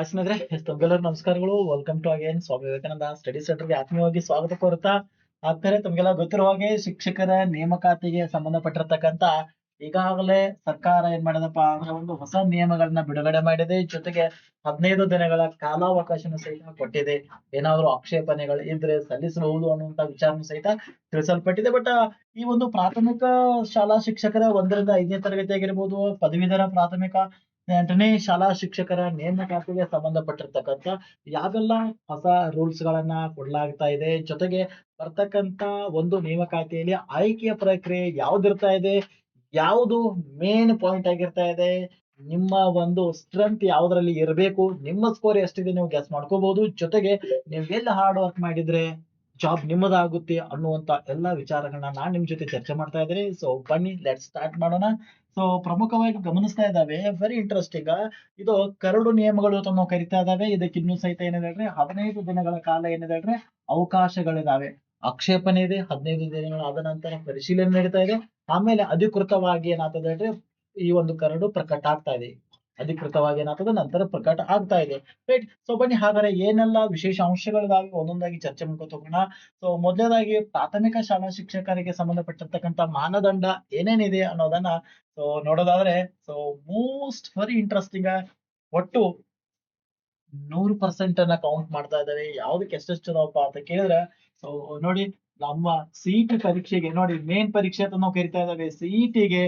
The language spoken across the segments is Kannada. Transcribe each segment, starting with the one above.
ಎಸ್ ತಮ್ಗೆಲ್ಲರೂ ನಮಸ್ಕಾರಗಳು. Welcome to again Swami Vivekananda study ಸೆಂಟರ್ಗೆ ಆತ್ಮೀಯವಾಗಿ ಸ್ವಾಗತ ಕೋರುತ್ತಾ ಆಗ್ತಾರೆ. ತಮ್ಗೆಲ್ಲ ಗೊತ್ತಿರೋ ಹಾಗೆ ಶಿಕ್ಷಕರ ನೇಮಕಾತಿಗೆ ಸಂಬಂಧಪಟ್ಟಿರತಕ್ಕಂತ ಈಗಾಗಲೇ ಸರ್ಕಾರ ಏನ್ ಮಾಡಿದಪ್ಪ ಅಂದ್ರೆ ಒಂದು ಹೊಸ ನಿಯಮಗಳನ್ನ ಬಿಡುಗಡೆ ಮಾಡಿದೆ. ಜೊತೆಗೆ ಹದಿನೈದು ದಿನಗಳ ಕಾಲಾವಕಾಶನ ಸಹಿತ ಕೊಟ್ಟಿದೆ. ಏನಾದ್ರು ಆಕ್ಷೇಪಣೆಗಳು ಇದ್ರೆ ಸಲ್ಲಿಸಬಹುದು ಅನ್ನುವಂತ ವಿಚಾರನೂ ಸಹಿತ ತಿಳಿಸಲ್ಪಟ್ಟಿದೆ. ಬಟ್ ಈ ಒಂದು ಪ್ರಾಥಮಿಕ ಶಾಲಾ ಶಿಕ್ಷಕರ ಒಂದರಿಂದ ಐದನೇ ತರಗತಿ ಆಗಿರ್ಬೋದು ಪದವೀಧರ ಪ್ರಾಥಮಿಕ ಎಂಟನೇ ಶಾಲಾ ಶಿಕ್ಷಕರ ನೇಮಕಾತಿಗೆ ಸಂಬಂಧಪಟ್ಟಿರ್ತಕ್ಕಂಥ ಯಾವೆಲ್ಲ ಹೊಸ ರೂಲ್ಸ್ ಗಳನ್ನ ಕೊಡ್ಲಾಗ್ತಾ ಇದೆ, ಜೊತೆಗೆ ಬರ್ತಕ್ಕಂತ ಒಂದು ನೇಮಕಾತಿಯಲ್ಲಿ ಆಯ್ಕೆಯ ಪ್ರಕ್ರಿಯೆ ಯಾವ್ದಿರ್ತಾ ಇದೆ, ಯಾವುದು ಮೇನ್ ಪಾಯಿಂಟ್ ಆಗಿರ್ತಾ ಇದೆ, ನಿಮ್ಮ ಒಂದು ಸ್ಟ್ರೆಂತ್ ಯಾವ್ದ್ರಲ್ಲಿ ಇರಬೇಕು, ನಿಮ್ಮ ಸ್ಕೋರ್ ಎಷ್ಟಿದೆ ನೀವು ಗೆಸ್ ಮಾಡ್ಕೋಬಹುದು ಜೊತೆಗೆ ನೀವು ಎಲ್ಲಿ ಹಾರ್ಡ್ ವರ್ಕ್ ಮಾಡಿದ್ರೆ ಜಾಬ್ ನಿಮ್ಮದಾಗುತ್ತೆ ಅನ್ನುವಂತ ಎಲ್ಲಾ ವಿಚಾರಗಳನ್ನ ನಾನು ನಿಮ್ ಜೊತೆ ಚರ್ಚೆ ಮಾಡ್ತಾ ಇದ್ದೀನಿ. ಸೊ ಬನ್ನಿ ಲೆಟ್ ಸ್ಟಾರ್ಟ್ ಮಾಡೋಣ. ಸೊ ಪ್ರಮುಖವಾಗಿ ಗಮನಿಸ್ತಾ ಇದ್ದಾವೆ. ವೆರಿ ಇಂಟ್ರೆಸ್ಟಿಂಗ್ ಇದು ಕರಡು ನಿಯಮಗಳು ತಮ್ಮ ಕರಿತಾ ಇದ್ದಾವೆ. ಇದಕ್ಕೆ ಇನ್ನೂ ಸಹಿತ ಏನಿದೆ ಹೇಳ್ರಿ ಹದಿನೈದು ದಿನಗಳ ಕಾಲ ಏನಿದೆ ಹೇಳ್ರಿ ಅವಕಾಶಗಳಿದಾವೆ. ಆಕ್ಷೇಪಣೆ ಇದೆ. ಹದಿನೈದು ದಿನಗಳ ಆದ ನಂತರ ಪರಿಶೀಲನೆ ನಡೀತಾ ಇದೆ. ಆಮೇಲೆ ಅಧಿಕೃತವಾಗಿ ಏನಾಗ್ತದೆ ಹೇಳ್ರಿ ಈ ಒಂದು ಕರಡು ಪ್ರಕಟ ಆಗ್ತಾ ಇದೆ. ಅಧಿಕೃತವಾಗಿ ಏನಾಗ್ತದೆ, ನಂತರ ಪ್ರಕಟ ಆಗ್ತಾ ಇದೆ. ರೈಟ್ ಸೊ ಬನ್ನಿ, ಹಾಗಾದ್ರೆ ಏನೆಲ್ಲ ವಿಶೇಷ ಅಂಶಗಳಿಗಾಗಿ ಒಂದೊಂದಾಗಿ ಚರ್ಚೆ ಮಾಡ್ಕೊತ ಹೋಗೋಣ. ಸೊ ಮೊದಲನೇದಾಗಿ ಪ್ರಾಥಮಿಕ ಶಾಲಾ ಶಿಕ್ಷಕರಿಗೆ ಸಂಬಂಧಪಟ್ಟಿರ್ತಕ್ಕಂಥ ಮಾನದಂಡ ಏನೇನಿದೆ ಅನ್ನೋದನ್ನ ಸೊ ನೋಡೋದಾದ್ರೆ ಸೊ ಮೋಸ್ಟ್ ವೆರಿ ಇಂಟ್ರೆಸ್ಟಿಂಗ್ ಒಟ್ಟು ನೂರು ಪರ್ಸೆಂಟ್ ಅನ್ನ ಕೌಂಟ್ ಮಾಡ್ತಾ ಇದ್ದಾರೆ. ಯಾವ್ದಕ್ಕೆ ಎಷ್ಟೆಷ್ಟು ಅದಾವಪ್ಪ ಅಂತ ಕೇಳಿದ್ರೆ ಸೊ ನೋಡಿ, ನಮ್ಮ ಸಿಇಟಿ ಪರೀಕ್ಷೆಗೆ ನೋಡಿ ಮೇನ್ ಪರೀಕ್ಷೆ ಅಂತ ನಾವು ಕರಿತಾ ಇದ್ದಾವೆ. ಸಿಇಟಿಗೆ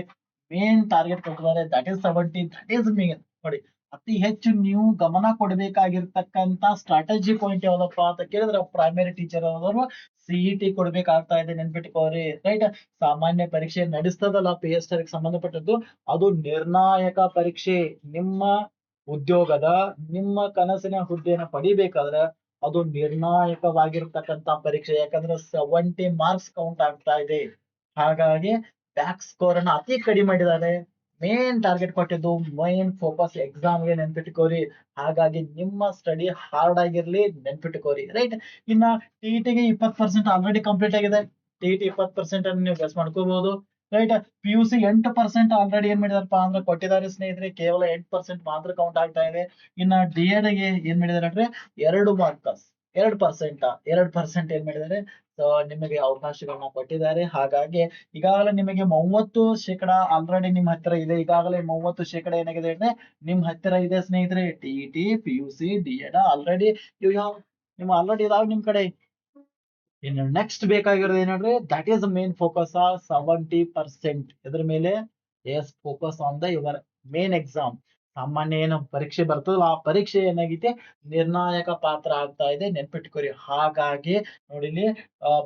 ಮೇನ್ ಟಾರ್ಗೆಟ್ ಕೊಟ್ಟಿದ್ದಾರೆ. That is seventy that is main ನೋಡಿ, ಅತಿ ಹೆಚ್ಚು ನೀವು ಗಮನ ಕೊಡಬೇಕಾಗಿರ್ತಕ್ಕಂತ ಸ್ಟ್ರಾಟಜಿ ಪಾಯಿಂಟ್ ಯಾವ್ದಪ್ಪ ಅಂತ ಕೇಳಿದ್ರೆ ಪ್ರೈಮರಿ ಟೀಚರ್ ಆದವರು ಸಿಇಟಿ ಕೊಡ್ಬೇಕಾಗ್ತಾ ಇದೆ ನೆನ್ಪಿಟ್ಕೋರಿ ರೈಟ್ ಸಾಮಾನ್ಯ ಪರೀಕ್ಷೆ ನಡೆಸ್ತದಲ್ಲ ಪಿ ಎಸ್ ಸಂಬಂಧಪಟ್ಟದ್ದು. ಅದು ನಿರ್ಣಾಯಕ ಪರೀಕ್ಷೆ. ನಿಮ್ಮ ಉದ್ಯೋಗದ, ನಿಮ್ಮ ಕನಸಿನ ಹುದ್ದೆಯನ್ನು ಪಡಿಬೇಕಾದ್ರೆ ಅದು ನಿರ್ಣಾಯಕವಾಗಿರ್ತಕ್ಕಂತ ಪರೀಕ್ಷೆ. ಯಾಕಂದ್ರೆ ಸೆವೆಂಟಿ ಮಾರ್ಕ್ಸ್ ಕೌಂಟ್ ಆಗ್ತಾ ಇದೆ. ಹಾಗಾಗಿ ಬ್ಯಾಕ್ ಸ್ಕೋರ್ ಅನ್ನ ಅತಿ ಕಡಿಮೆ ಮಾಡಿದ್ದಾರೆ ಮೇನ್ ಟಾರ್ಗೆಟ್ ಕೊಟ್ಟಿದ್ದು ಮೇನ್ ಫೋಕಸ್ ಎಕ್ಸಾಮ್ಗೆ ನೆನ್ಪಿಟ್ಕೋರಿ ಹಾಗಾಗಿ ನಿಮ್ಮ ಸ್ಟಡಿ ಹಾರ್ಡ್ ಆಗಿರ್ಲಿ ನೆನ್ಪಿಟ್ಕೋರಿ ರೈಟ್ ಇನ್ನ ಟಿ ಟಿಗೆ ಇಪ್ಪತ್ ಪರ್ಸೆಂಟ್ ಆಲ್ರೆಡಿ ಕಂಪ್ಲೀಟ್ ಆಗಿದೆ. ಟಿ ಟಿ ಇಪ್ಪತ್ ಪರ್ಸೆಂಟ್ ಅನ್ನು ನೀವು ಬೆಸ್ ಮಾಡ್ಕೋಬಹುದು ರೈಟ್ ಪಿ ಯು ಸಿ ಎಂಟು ಪರ್ಸೆಂಟ್ ಆಲ್ರೆಡಿ ಏನ್ ಮಾಡಿದಾರಪ್ಪ ಅಂದ್ರೆ ಕೊಟ್ಟಿದ್ದಾರೆ ಸ್ನೇಹಿತರೆ, ಕೇವಲ ಎಂಟು ಪರ್ಸೆಂಟ್ ಮಾತ್ರ ಕೌಂಟ್ ಆಗ್ತಾ ಇದೆ. ಇನ್ನ ಡಿ ಎಡ್ಗೆ ಏನ್ ಮಾಡಿದಾರೆ ಅಂದ್ರೆ ಎರಡು ಮಾರ್ಕಸ್ ಎರಡ್ ಪರ್ಸೆಂಟ್ ಎರಡ್ ಪರ್ಸೆಂಟ್ ಏನ್ ಮಾಡಿದ್ದಾರೆ? ಸೊ ನಿಮಗೆ ಅವಕಾಶಗಳನ್ನ ಕೊಟ್ಟಿದ್ದಾರೆ. ಹಾಗಾಗಿ, ಈಗಾಗಲೇ ನಿಮಗೆ ಮೂವತ್ತು ಶೇಕಡ ಆಲ್ರೆಡಿ ನಿಮ್ ಹತ್ತಿರ ಇದೆ. ಈಗಾಗಲೇ ಮೂವತ್ತು ಶೇಕಡ ಏನಾಗಿದೆ ಅಂದ್ರೆ, ನಿಮ್ ಹತ್ತಿರ ಇದೆ ಸ್ನೇಹಿತರೆ. T T P U C D Ed already ಯಾವ ನಿಮ್ ಆಲ್ರೆಡಿ ಇದಾವ ನಿಮ್ ಕಡೆ. ಇನ್ನು ನೆಕ್ಸ್ಟ್ ಬೇಕಾಗಿರೋದು ಏನಂದ್ರೆ that is main focus seventy percent ಇದ್ರ ಮೇಲೆ yes focus on the your main exam ಸಾಮಾನ್ಯ ಏನು ಪರೀಕ್ಷೆ ಬರ್ತದಲ್ಲ, ಆ ಪರೀಕ್ಷೆ ಏನಾಗಿದೆ ನಿರ್ಣಾಯಕ ಪಾತ್ರ ಆಗ್ತಾ ಇದೆ, ನೆನ್ಪಿಟ್ಕೊರಿ. ಹಾಗಾಗಿ ನೋಡಿಲಿ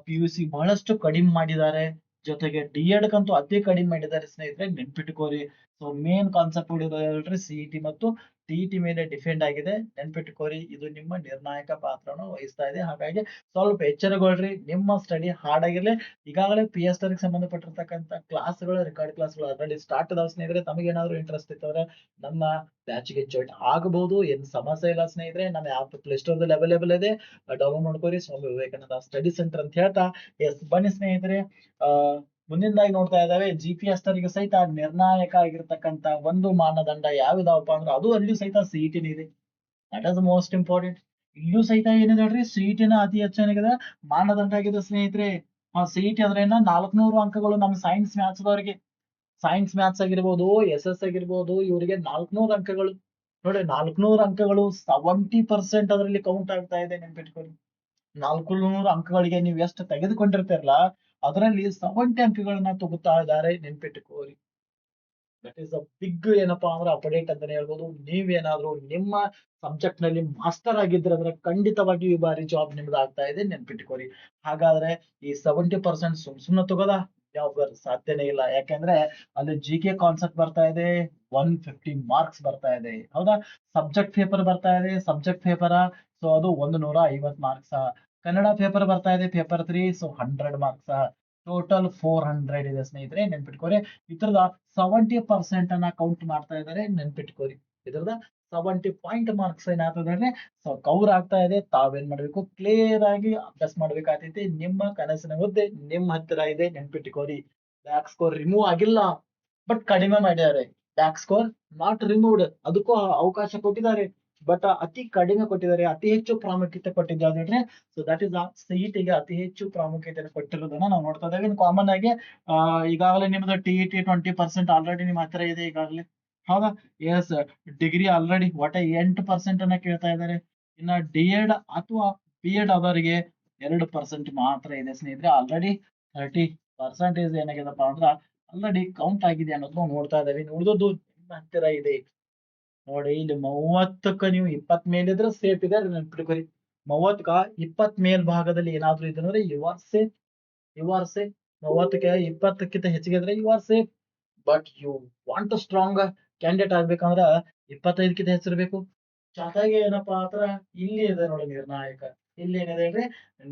ಪಿ ಯು ಸಿ ಬಹಳಷ್ಟು ಕಡಿಮೆ ಮಾಡಿದ್ದಾರೆ. ಜೊತೆಗೆ ಡಿ ಎಡ್ ಕಂತೂ ಅತಿ ಕಡಿಮೆ ಮಾಡಿದ್ದಾರೆ ಸ್ನೇಹಿತರೆ, ನೆನ್ಪಿಟ್ಕೋರಿ. ಸೊ ಮೇನ್ ಕಾನ್ಸೆಪ್ಟ್ ಹೇಳ್ರಿ ಸಿಇಟಿ ಮತ್ತು ಟಿ ಮೇಲೆ ಡಿಫೆಂಡ್ ಆಗಿದೆ. ನೆನ್ಪಿಟ್ಕೋರಿ ಇದು ನಿಮ್ಮ ನಿರ್ಣಾಯಕ ಪಾತ್ರವನ್ನು ವಹಿಸ್ತಾ ಇದೆ. ಹಾಗಾಗಿ ಸ್ವಲ್ಪ ಎಚ್ಚರಗೊಳ್ರಿ, ನಿಮ್ಮ ಸ್ಟಡಿ ಹಾರ್ಡ್ ಆಗಿರ್ಲಿ ಈಗಾಗಲೇ ಪಿ ಎಸ್ಗೆ ಸಂಬಂಧಪಟ್ಟಿರ್ತಕ್ಕಂಥ ಕ್ಲಾಸ್ಗಳು ರೆಕಾರ್ಡ್ ಕ್ಲಾಸ್ಗಳು ಆಲ್ರೆಡಿ ಸ್ಟಾರ್ಟ್ ಅದಾವ ಸ್ನೇಹಿತರೆ, ತಮಗೆ ಏನಾದ್ರು ಇಂಟ್ರೆಸ್ಟ್ ಇತ್ತಂದ್ರೆ ನಮ್ಮ ಬ್ಯಾಚ್ಗೆ ಜಾಯಿನ್ ಆಗಬಹುದು ಏನು ಸಮಸ್ಯೆ ಇಲ್ಲ ಸ್ನೇಹಿತರೆ ನಮ್ಮ ಆಪ್ ಪ್ಲೇ ಸ್ಟೋರ್ ದಲ್ಲಿ ಅವೈಲೇಬಲ್ ಇದೆ. ಡೌನ್ಲೋಡ್ ಮಾಡ್ಕೋರಿ. ಸ್ವಾಮಿ ವಿವೇಕಾನಂದ ಸ್ಟಡಿ ಸೆಂಟರ್ ಅಂತ ಹೇಳ್ತಾ. ಎಸ್ ಬನ್ನಿ ಸ್ನೇಹಿತರೆ. ಆ ಮುಂದಿನದಾಗಿ ನೋಡ್ತಾ ಇದ್ದಾವೆ ಜಿ ಪಿ ಎಸ್ಗೆ ಸಹಿತ ನಿರ್ಣಾಯಕ ಆಗಿರ್ತಕ್ಕಂತ ಒಂದು ಮಾನದಂಡ ಯಾವ್ದಾವಪ್ಪ ಅಂದ್ರೆ ಅದು ಅಲ್ಲಿ ಸಹಿತ ಸಿಇಟಿನ ಇದೆ. ದಟ್ ಇಸ್ ಮೋಸ್ಟ್ ಇಂಪಾರ್ಟೆಂಟ್ ಇಲ್ಲೂ ಸಹಿತ ಏನಿದೆ ಹೇಳ್ರಿ ಸಿಇಟಿನ ಅತಿ ಹೆಚ್ಚಾಗಿದೆ ಮಾನದಂಡ ಆಗಿದೆ ಸ್ನೇಹಿತರೆ ಸಿಇಟಿ ಅಂದ್ರೆ ಏನ? ನಾಲ್ಕನೂರು ಅಂಕಗಳು ನಮ್ಮ ಸೈನ್ಸ್ ಮ್ಯಾಥ್ಸ್ ದವರಿಗೆ. ಸೈನ್ಸ್ ಮ್ಯಾಥ್ಸ್ ಆಗಿರ್ಬೋದು ಎಸ್ ಎಸ್ ಆಗಿರ್ಬೋದು, ಇವರಿಗೆ ನಾಲ್ಕನೂರು ಅಂಕಗಳು. ನೋಡಿ, ನಾಲ್ಕನೂರು ಅಂಕಗಳು ಸೆವೆಂಟಿ ಪರ್ಸೆಂಟ್ ಅದರಲ್ಲಿ ಕೌಂಟ್ ಆಗ್ತಾ ಇದೆ ನೆನ್ಪಿಟ್ಕೊಳ್ಳಿ. ನಾಲ್ಕುನೂರು ಅಂಕಗಳಿಗೆ ನೀವು ಎಷ್ಟು ತೆಗೆದುಕೊಂಡಿರ್ತೀರಲ್ಲ ಅದರಲ್ಲಿ ಸೆವೆಂಟಿ ಅಂಕಗಳನ್ನ ತಗೋತಾ ಇದ್ದಾರೆ ನೆನ್ಪಿಟ್ಟುಕೋರಿ ದಟ್ ಈಸ್ ಅ ಬಿಗ್ ಏನಪ್ಪಾ ಅಂದ್ರೆ ಅಪ್ಡೇಟ್ ಅಂತಾನೆ ಹೇಳ್ಬೋದು. ನೀವೇನಾದ್ರೂ ನಿಮ್ಮ ಸಬ್ಜೆಕ್ಟ್ನಲ್ಲಿ ಮಾಸ್ಟರ್ ಆಗಿದ್ರೆ ಅಂದ್ರೆ ಖಂಡಿತವಾಗಿ ಈ ಬಾರಿ ಜಾಬ್ ನಿಮ್ದು ಆಗ್ತಾ ಇದೆ ನೆನ್ಪಿಟ್ಕೋರಿ ಹಾಗಾದ್ರೆ ಈ ಸೆವೆಂಟಿ ಪರ್ಸೆಂಟ್ ಸುಮ್ ಸುಮ್ನೆ ತಗೋದ? ಜಾಬ್ ಸಾಧ್ಯನೇ ಇಲ್ಲ. ಯಾಕಂದ್ರೆ ಅಲ್ಲಿ ಜಿ ಕೆ ಕಾನ್ಸೆಪ್ಟ್ ಬರ್ತಾ ಇದೆ ಒನ್ ಫಿಫ್ಟಿ ಮಾರ್ಕ್ಸ್ ಬರ್ತಾ ಇದೆ. ಹೌದಾ? ಸಬ್ಜೆಕ್ಟ್ ಪೇಪರ್ ಬರ್ತಾ ಇದೆ ಸಬ್ಜೆಕ್ಟ್ ಪೇಪರ ಸೊ ಅದು ಒಂದು ನೂರ ಐವತ್ ಮಾರ್ಕ್ಸ್ ಕನ್ನಡ ಪೇಪರ್ ಬರ್ತಾ ಇದೆ paper three so hundred marks total four hundred ಇದೆ ಸ್ನೇಹಿತರೆ ನೆನ್ಪಿಟ್ಕೋರಿ ಇದ್ರದ ಸೆವೆಂಟಿ ಪರ್ಸೆಂಟ್ ಅನ್ನ ಕೌಂಟ್ ಮಾಡ್ತಾ ಇದ್ದಾರೆ ನೆನ್ಪಿಟ್ಕೋರಿ ಇದ್ರದ ಸೆವೆಂಟಿ ಪಾಯಿಂಟ್ ಮಾರ್ಕ್ಸ್ ಏನಾಗ್ತದೆ ಸೊ ಕವರ್ ಆಗ್ತಾ ಇದೆ, ತಾವೇನ್ ಮಾಡ್ಬೇಕು? ಕ್ಲಿಯರ್ ಆಗಿ ಅಭ್ಯಾಸ ಮಾಡ್ಬೇಕಾಗ್ತೈತಿ. ನಿಮ್ಮ ಕನಸಿನ ಹುದ್ದೆ ನಿಮ್ಮ ಹತ್ತಿರ ಇದೆ ನೆನ್ಪಿಟ್ಕೋರಿ ಬ್ಯಾಕ್ ಸ್ಕೋರ್ ರಿಮೂವ್ ಆಗಿಲ್ಲ. ಬಟ್ ಕಡಿಮೆ ಮಾಡಿದ್ದಾರೆ ಬ್ಯಾಕ್ ಸ್ಕೋರ್ ನಾಟ್ ರಿಮೂವ್ಡ್ ಅದಕ್ಕೂ ಅವಕಾಶ ಕೊಟ್ಟಿದ್ದಾರೆ. ಬಟ್ ಅತಿ ಕಡಿಮೆ ಕೊಟ್ಟಿದ್ದಾರೆ ಅತಿ ಹೆಚ್ಚು ಪ್ರಾಮುಖ್ಯತೆ ಕೊಟ್ಟಿದ್ದು ಯಾವ್ದು ಹೇಳಿದ್ರೆ ಸೊ ದಟ್ ಇಸ್ ಸಿಇಟಿಗೆ ಅತಿ ಹೆಚ್ಚು ಪ್ರಾಮುಖ್ಯತೆ ಕೊಟ್ಟಿರೋದನ್ನ ನಾವು ನೋಡ್ತಾ ಇದ್ದೇವೆ. ಕಾಮನ್ ಆಗಿ ಆ, ಈಗಾಗಲೇ ನಿಮ್ದು T E T twenty percent already ನಿಮ್ಮ ಹತ್ರ ಇದೆ ಈಗಾಗಲೇ. ಹೌದಾ? ಎಸ್ ಡಿಗ್ರಿ ಆಲ್ರೆಡಿ ಒಟ್ಟ ಎಂಟು ಪರ್ಸೆಂಟ್ ಅನ್ನ ಕೇಳ್ತಾ ಇದ್ದಾರೆ. ಇನ್ನ ಡಿ ಎಡ್ ಅಥವಾ ಬಿ ಎಡ್ ಅವರಿಗೆ ಎರಡು ಪರ್ಸೆಂಟ್ ಮಾತ್ರ ಇದೆ ಸ್ನೇಹಿತರೆ. ಆಲ್ರೆಡಿ ಥರ್ಟಿ ಪರ್ಸೆಂಟೇಜ್ ಏನಾಗಿದೆಪ್ಪ ಅಂದ್ರ ಆಲ್ರೆಡಿ ಕೌಂಟ್ ಆಗಿದೆ ಅನ್ನೋದು ನೋಡ್ತಾ ಇದ್ದೇವೆ. ಉಳಿದದ್ದು ನಿಮ್ಮ ಹತ್ತಿರ ಇದೆ. ನೋಡಿ, ಇಲ್ಲಿ ಮೂವತ್ತಕ್ಕ ನೀವು ಇಪ್ಪತ್ ಮೇಲಿದ್ರೆ ಸೇಫ್ ಇದೆ. ನೆನ್ಪಿಟ್ಕೊರಿ ಮೂವತ್ತಕ್ಕ ಇಪ್ಪತ್ ಮೇಲ್ ಭಾಗದಲ್ಲಿ ಏನಾದ್ರೂ ಇದೆ ಅಂದ್ರೆ you are safe you are safe ಮೂವತ್ತಕ್ಕೆ ಇಪ್ಪತ್ತಕ್ಕಿಂತ ಹೆಚ್ಚಿಗೆ ಇದ್ರೆ you are safe but you want strong candidate ಆಗ್ಬೇಕಂದ್ರ ಇಪ್ಪತ್ತೈದಕ್ಕಿಂತ ಹೆಚ್ಚಿರ್ಬೇಕು ಜೊತೆಗೆ ಏನಪ್ಪಾ ಅಂದ್ರ ಇಲ್ಲಿ ಇದೆ ನೋಡಿ ನಿರ್ಣಾಯಕ. ಇಲ್ಲಿ ಏನಿದೆ ಹೇಳ್ರಿ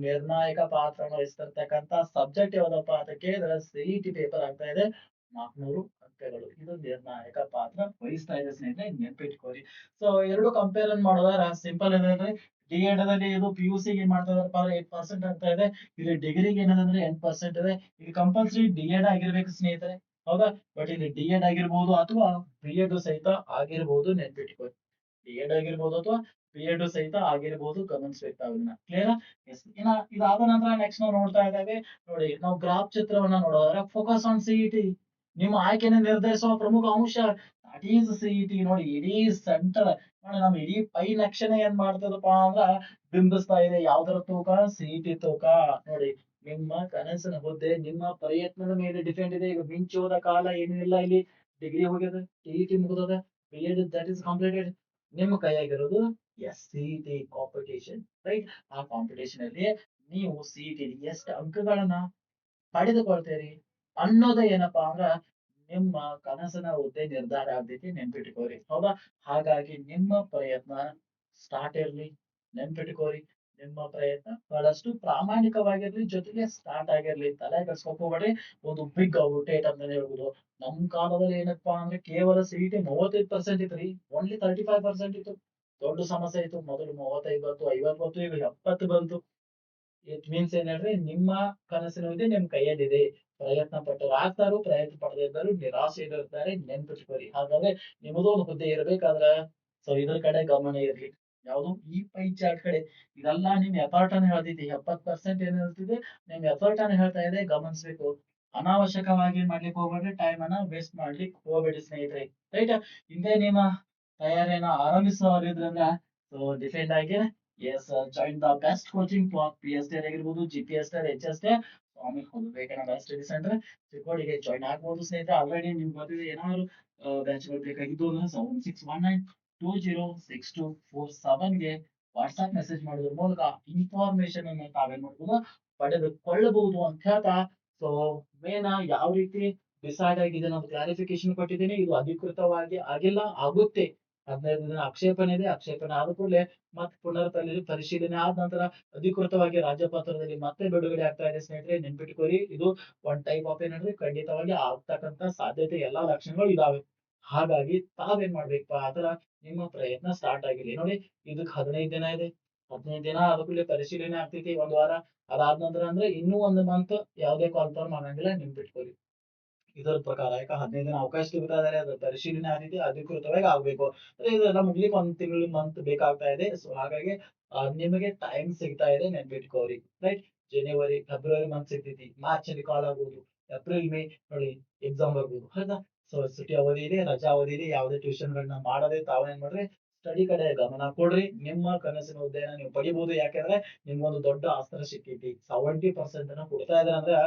ನಿರ್ಣಾಯಕ ಪಾತ್ರ ವಹಿಸ್ತಿರ್ತಕ್ಕಂತ ಸಬ್ಜೆಕ್ಟ್ ಯಾವ್ದಪ್ಪ ಅಂತ ಕೇಳಿದ್ರೆ ಸಿಇಟಿ ಪೇಪರ್ ಆಗ್ತಾ ಇದೆ. ನಾಲ್ಕುನೂರು ಅಂಕಗಳು ಇದು ನಿರ್ಣಾಯಕ ಪಾತ್ರ ವಹಿಸ್ತಾ ಇದೆ ಸ್ನೇಹಿತರೆ ನೆನ್ಪಿಟ್ಕೋರಿ ಸೊ ಎರಡು ಕಂಪೇರ್ ಮಾಡೋದಾರ ಸಿಂಪಲ್ ಇದೆ ಡಿ ಎಡ್ ದಲ್ಲಿ ಇದು ಪಿ ಯು ಸಿಗೆ ಏನ್ ಮಾಡ್ತಾ ಅಂದ್ರೆ ಏಟ್ ಪರ್ಸೆಂಟ್ ಆಗ್ತಾ ಇದೆ. ಇಲ್ಲಿ ಡಿಗ್ರಿಗೆ ಏನಂದ್ರೆ ಎಂಟ್ ಪರ್ಸೆಂಟ್ ಇದೆ. ಇಲ್ಲಿ ಕಂಪಲ್ಸರಿ ಡಿ ಎಡ್ ಆಗಿರ್ಬೇಕು ಸ್ನೇಹಿತರೆ. ಹೌದಾ? ಬಟ್ ಇಲ್ಲಿ ಡಿ ಎಡ್ ಆಗಿರ್ಬೋದು ಅಥವಾ ಬಿ ಎಡ್ ಸಹಿತ ಆಗಿರ್ಬೋದು ನೆನ್ಪಿಟ್ಕೊಳ್ಳಿ. ಡಿ ಎಡ್ ಆಗಿರ್ಬೋದು ಅಥವಾ ಬಿ ಎಡ್ ಸಹಿತ ಆಗಿರ್ಬೋದು ಗಮನಿಸ್ಬೇಕು ಕ್ಲಿಯರ್ ಇನ್ನ ಇದಾದ ನಂತರ ನೆಕ್ಸ್ಟ್ ನಾವು ನೋಡ್ತಾ ಇದ್ದೇವೆ. ನೋಡಿ, ನಾವು ಗ್ರಾಫ್ ಚಿತ್ರವನ್ನ ನೋಡೋದಾದ್ರೆ ಫೋಕಸ್ ಆನ್ ಸಿಇಟಿ ನಿಮ್ಮ ಆಯ್ಕೆಯನ್ನು ನಿರ್ಧರಿಸುವ ಪ್ರಮುಖ ಅಂಶ ದಟ್ ಈಸ್ ಸಿಇಟಿ ನೋಡಿ, ಇಡೀ ಸೆಂಟರ್ ನೋಡಿ ನಮ್ ಇಡೀ ಪೈ ನಕ್ಷಣೆ ಏನ್ ಮಾಡ್ತದಪ್ಪ ಅಂದ್ರ ಬಿಂಬಿಸ್ತಾ ಇದೆ. ಯಾವ್ದರ ತೂಕ? ಸಿಇಟಿ ತೂಕ. ನೋಡಿ, ನಿಮ್ಮ ಕನಸಿನ ಹುದ್ದೆ, ನಿಮ್ಮ ಪ್ರಯತ್ನದ ಮೇಲೆ ಡಿಪೆಂಡ್ ಇದೆ. ಈಗ ಮಿಂಚೋದ ಕಾಲ ಏನಿಲ್ಲ ಇಲ್ಲ ಡಿಗ್ರಿ ಹೋಗ್ಯದ ಟಿ ಮುಗಿದದ B Ed that is completed ನಿಮ್ಮ ಕೈಯಾಗಿರೋದು ಎಸ್ ಸಿಇಟಿ ಕಾಂಪಿಟೇಷನ್ ರೈಟ್ ಆ ಕಾಂಪಿಟೇಷನ್ ಅಲ್ಲಿ ನೀವು ಸಿ ಟಿ ಎಷ್ಟು ಅಂಕಗಳನ್ನ ಪಡೆದುಕೊಳ್ತೀರಿ? ಅನ್ನೋದೇ ಏನಪ್ಪಾ ಅಂದ್ರ ನಿಮ್ಮ ಕನಸಿನ ಹುದ್ದೆ ನಿರ್ಧಾರ ಆಗ್ತೈತಿ, ನೆನ್ಪಿಟ್ಕೋರಿ. ಹೌದಾ? ಹಾಗಾಗಿ ನಿಮ್ಮ ಪ್ರಯತ್ನ ಸ್ಟಾರ್ಟ್ ಇರ್ಲಿ, ನೆನ್ಪಿಟ್ಕೋರಿ. ನಿಮ್ಮ ಪ್ರಯತ್ನ ಬಹಳಷ್ಟು ಪ್ರಾಮಾಣಿಕವಾಗಿರ್ಲಿ, ಜೊತೆಗೆ ಸ್ಟಾರ್ಟ್ ಆಗಿರ್ಲಿ. ತಲೆ ಹೋಗ್ಬೇಡಿ ಒಂದು ಬಿಗ್ ಔಟೇಟ್ ಅಂತಾನೆ ಹೇಳ್ಬೋದು. ನಮ್ ಕಾಲದಲ್ಲಿ ಏನಪ್ಪಾ ಅಂದ್ರೆ ಕೇವಲ ಸಿಇಟಿ ಮೂವತ್ತೈದು ಪರ್ಸೆಂಟ್ ರೀ ಓನ್ಲಿ ತರ್ಟಿ ಫೈವ್ ಪರ್ಸೆಂಟ್ ಇತ್ತು. ದೊಡ್ಡ ಸಮಸ್ಯೆ ಇತ್ತು. ಮೊದಲು ಮೂವತ್ತೈದು ಬಂತು, ಐವತ್ತು ಬಂತು, ಈಗ ಎಪ್ಪತ್ತು ಬಂತು. ಇಟ್ ಮೀನ್ಸ್ ಏನ್ ಹೇಳ್ರಿ? ನಿಮ್ಮ ಕನಸಿನ ನಿಮ್ ಕೈಯಲ್ಲಿದೆ. ಪ್ರಯತ್ನ ಪಟ್ಟರು ಆಗ್ತಾರು, ಪ್ರಯತ್ನ ಪಡದೇ ಇದ್ದರು ನಿರಾಶೆ ನೆನ್ಪಿಟ್ಕೋರಿ ಹಾಗಾದ್ರೆ ನಿಮ್ಮದು ಒಂದು ಹುದ್ದೆ ಇರ್ಬೇಕಾದ್ರ ಸೊ ಇದ್ರ ಕಡೆ ಗಮನ ಇರ್ಲಿ. ಯಾವುದು ಈ ಪೈ ಚಾರ್ಟ್ ಕಡೆ. ಇದೆಲ್ಲ ನಿಮ್ ಎಫರ್ಟ್ ಅನ್ನ ಹೇಳ್ತಿದ್ದೆ. ಎಪ್ಪತ್ ಪರ್ಸೆಂಟ್ ಏನ್ ಹೇಳ್ತಿದ್ದೆ? ನಿಮ್ ಎಫರ್ಟ್ ಅನ್ನ ಹೇಳ್ತಾ ಇದೆ, ಗಮನಿಸ್ಬೇಕು. ಅನಾವಶ್ಯಕವಾಗಿ ಏನ್ ಮಾಡ್ಲಿಕ್ಕೆ ಹೋಗ್ಬೇಡ್ರಿ? ಟೈಮ್ ಅನ್ನ ವೇಸ್ಟ್ ಮಾಡ್ಲಿಕ್ಕೆ ಹೋಗ್ಬೇಡಿ, ಸ್ನೇಹಿತರೆ. ರೈಟ್ ಹಿಂದೆ ನಿಮ್ಮ ತಯಾರಿಯನ್ನ ಆರಂಭಿಸೋರಿದ್ರಿಂದ ಸೊ ಡಿಫೆಂಡ್ ಆಗಿ yes join the best coaching for P S T ಆಗಿರ್ಬೋದು G P S T H S T Swami Vivekananda study center ಚಿಕ್ಕೋಡಿಗೆ join ಆಗ್ಬೋದು ಸ್ನೇಹಿತರೆ. ಆಲ್ರೆಡಿ ನಿಮ್ ಬಂದಿದೆ ಏನಾದ್ರು ಬ್ಯಾಚ್ಗಳು ಬೇಕಾಗಿದ್ದು seven six one nine two zero six two four ಸೆವೆನ್ಗೆ WhatsApp message ಮಾಡೋದ್ರ ಮೂಲಕ ಇನ್ಫಾರ್ಮೇಶನ್ ಅನ್ನ ತಾವೇನ್ ಮಾಡ್ಬೋದು ಪಡೆದುಕೊಳ್ಳಬಹುದು ಅಂತ ಹೇಳ್ತಾ. ಸೊ ಮೇನ್ ಯಾವ ರೀತಿ ಡಿಸೈಡ್ ಆಗಿದೆ ಅನ್ನೋದು ಕ್ಲಾರಿಫಿಕೇಶನ್ ಕೊಟ್ಟಿದ್ದೀನಿ. ಇದು ಅಧಿಕೃತವಾಗಿ ಆಗಿಲ್ಲ, ಆಗುತ್ತೆ. ಹದಿನೈದು ದಿನ ಆಕ್ಷೇಪಣೆ ಇದೆ, ಆಕ್ಷೇಪಣೆ ಆದ ಕೂಡಲೇ ಮತ್ತೆ ಪುನರ್ ಪರಿ- ಪರಿಶೀಲನೆ ಆದ ನಂತರ ಅಧಿಕೃತವಾಗಿ ರಾಜ್ಯಪತ್ರದಲ್ಲಿ ಮತ್ತೆ ಬಿಡುಗಡೆ ಆಗ್ತಾ ಇದೆ ಸ್ನೇಹಿತರೆ ನೆನ್ಪಿಟ್ಕೋರಿ ಇದು ಒನ್ ಟೈಪ್ ಆಫ್ ಏನಂದ್ರೆ ಖಂಡಿತವಾಗಿ ಆಗ್ತಕ್ಕಂತ ಸಾಧ್ಯತೆ, ಎಲ್ಲಾ ಲಕ್ಷಣಗಳು ಇದಾವೆ. ಹಾಗಾಗಿ ತಾವೇನ್ ಮಾಡ್ಬೇಕಪ್ಪ ಅದರ ನಿಮ್ಮ ಪ್ರಯತ್ನ ಸ್ಟಾರ್ಟ್ ಆಗಿರ್ಲಿ. ನೋಡಿ ಇದಕ್ ಹದಿನೈದು ದಿನ ಇದೆ. ಹದಿನೈದು ದಿನ ಆದ ಪರಿಶೀಲನೆ ಆಗ್ತೈತಿ, ಒಂದ್ ವಾರ. ಅದಾದ ನಂತರ ಅಂದ್ರೆ ಇನ್ನೂ ಒಂದು ಮಂತ್ ಯಾವುದೇ ಕಾನ್ಫರ್ಮ್ ಆಗಂಗಿಲ್ಲ, ನೆನ್ಪಿಟ್ಕೋರಿ. ಇದರ ಪ್ರಕಾರ ಯಾಕೆ ಹದಿನೈದು ದಿನ ಅವಕಾಶ ಸಿಗ್ತಾ ಇದ್ದಾರೆ ಅದ್ರ ಪರಿಶೀಲನೆ ಆಗಿದೆ ಅಧಿಕೃತವಾಗಿ ಆಗ್ಬೇಕು. ಅಂದ್ರೆ ಇದೆಲ್ಲ ಮುಗ್ಲಿಕ್ಕೆ ಒಂದ್ ತಿಂಗಳು ಮಂತ್ ಬೇಕಾಗ್ತಾ ಇದೆ. ಸೊ ಹಾಗಾಗಿ ನಿಮಗೆ ಟೈಮ್ ಸಿಗ್ತಾ ಇದೆ ನೆನ್ಪಿಟ್ಕೋರಿ ರೈಟ್ ಜನವರಿ ಫೆಬ್ರವರಿ ಮಂತ್ ಸಿಗ್ತೈತಿ. ಮಾರ್ಚ್ ಅಲ್ಲಿ ಕಾಲ್ ಆಗ್ಬೋದು. ಏಪ್ರಿಲ್ ಮೇ ನೋಡಿ ಎಕ್ಸಾಮ್ ಬರ್ಬೋದು. ಹೌದಾ ಸೊ ಸುಟಿ ಅವಧಿ ಇದೆ, ರಜಾ ಅವಧಿ ಇದೆ. ಯಾವುದೇ ಟ್ಯೂಷನ್ ಗಳನ್ನ ಮಾಡದೆ ತಾವೇನ್ ಮಾಡ್ರಿ? ಸ್ಟಡಿ ಕಡೆ ಗಮನ ಕೊಡ್ರಿ. ನಿಮ್ಮ ಕನಸಿನ ಹುದ್ದೆನ ನೀವು ಪಡಿಬಹುದು ಯಾಕಂದ್ರೆ ನಿಮ್ಗೊಂದು ದೊಡ್ಡ ಅಸ್ತ್ರ ಸಿಕ್ಕೈತಿ. ಸೆವೆಂಟಿ ಪರ್ಸೆಂಟ್ ಅನ್ನ ಕೊಡ್ತಾ ಇದಾರೆ ಅಂದ್ರೆ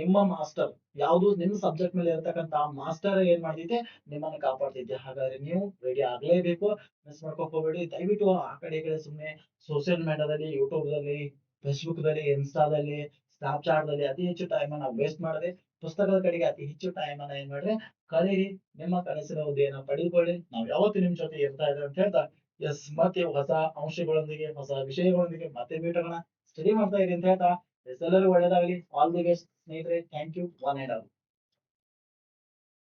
ನಿಮ್ಮ ಮಾಸ್ಟರ್ ಯಾವ್ದು ನಿಮ್ ಸಬ್ಜೆಕ್ಟ್ ಮೇಲೆ ಇರತಕ್ಕಂತ ಮಾಸ್ಟರ್ ಏನ್ ಮಾಡ್ತೈತೆ? ನಿಮ್ಮನ್ನ ಕಾಪಾಡ್ತಿದ್ದೆ ಹಾಗಾದ್ರೆ ನೀವು ರೆಡಿ ಆಗ್ಲೇಬೇಕು. ಮಿಸ್ ಮಾಡ್ಕೊಕ್ ದಯವಿಟ್ಟು ಆ ಕಡೆ ಈ ಕಡೆ ಸುಮ್ನೆ ಸೋಷಿಯಲ್ ಮೀಡಿಯಾದಲ್ಲಿ ಯೂಟ್ಯೂಬ್ ದಲ್ಲಿ ಫೇಸ್ಬುಕ್ ದಲ್ಲಿ ಇನ್ಸ್ಟಾದಲ್ಲಿ ಸ್ನಾಪ್ಚಾಟ್ ದಲ್ಲಿ ಅತಿ ಹೆಚ್ಚು ಟೈಮ್ ಅನ್ನ ವೇಸ್ಟ್ ಮಾಡದೆ ಪುಸ್ತಕದ ಕಡೆಗೆ ಅತಿ ಹೆಚ್ಚು ಟೈಮ್ ಅನ್ನ ಏನ್ ಮಾಡ್ರಿ? ಕಲೀರಿ ನಿಮ್ಮ ಕನಸಿನ ಹುದ್ದೆಯನ್ನ ಪಡೆದುಕೊಳ್ಳಿ ನಾವು ಯಾವತ್ತು ನಿಮ್ ಜೊತೆ ಇರ್ತಾ ಇದ್ದೇವೆ ಅಂತ ಹೇಳ್ತಾ ಎಸ್ ಮತ್ತೆ ಹೊಸ ಅಂಶಗಳೊಂದಿಗೆ, ಹೊಸ ವಿಷಯಗಳೊಂದಿಗೆ ಮತ್ತೆ ಭೇಟಗೋಣ ಸ್ಟಡಿ ಮಾಡ್ತಾ ಇರಿ ಅಂತ ಹೇಳ್ತಾ, ಎಸ್ ಎಲ್ಲರೂ ಒಳ್ಳೇದಾಗಲಿ. ಆಲ್ ದಿ ಬೆಸ್ಟ್ ಸ್ನೇಹಿತರೆ. Thank you one all